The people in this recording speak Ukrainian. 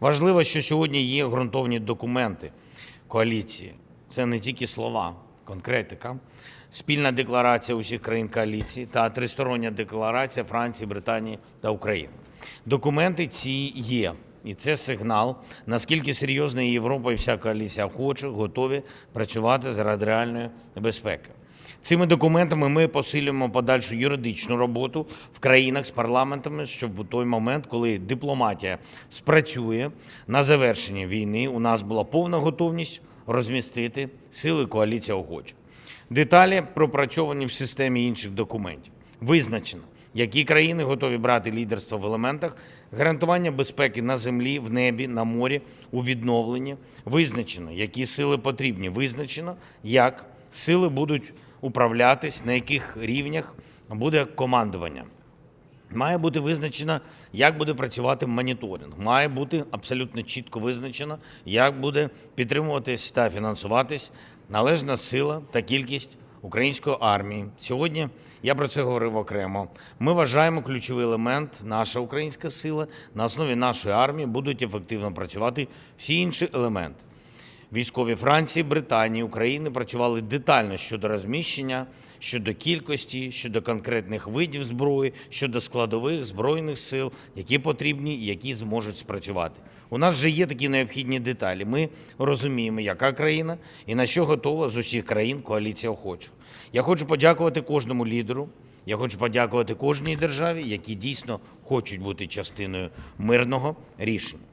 Важливо, що сьогодні є ґрунтовні документи коаліції. Це не тільки слова, конкретика. Спільна декларація усіх країн коаліції та тристороння декларація Франції, Британії та України. Документи ці є. І це сигнал, наскільки серйозно Європа і вся коаліція хоче, готові працювати заради реальної безпеки. Цими документами ми посилюємо подальшу юридичну роботу в країнах з парламентами, щоб у той момент, коли дипломатія спрацює на завершенні війни, у нас була повна готовність розмістити сили коаліції охочих. Деталі пропрацьовані в системі інших документів. Визначено, які країни готові брати лідерство в елементах гарантування безпеки на землі, в небі, на морі, у відновленні. Визначено, які сили потрібні. Визначено, як сили будуть управлятись, на яких рівнях буде командування. Має бути визначено, як буде працювати моніторинг. Має бути абсолютно чітко визначено, як буде підтримуватись та фінансуватись належна сила та кількість української армії. Сьогодні я про це говорив окремо. Ми вважаємо ключовий елемент, наша українська сила. На основі нашої армії будуть ефективно працювати всі інші елементи. Військові Франції, Британії, України працювали детально щодо розміщення, щодо кількості, щодо конкретних видів зброї, щодо складових збройних сил, які потрібні і які зможуть спрацювати. У нас вже є такі необхідні деталі. Ми розуміємо, яка країна і на що готова з усіх країн коаліція охочих. Я хочу подякувати кожному лідеру. Я хочу подякувати кожній державі, які дійсно хочуть бути частиною мирного рішення.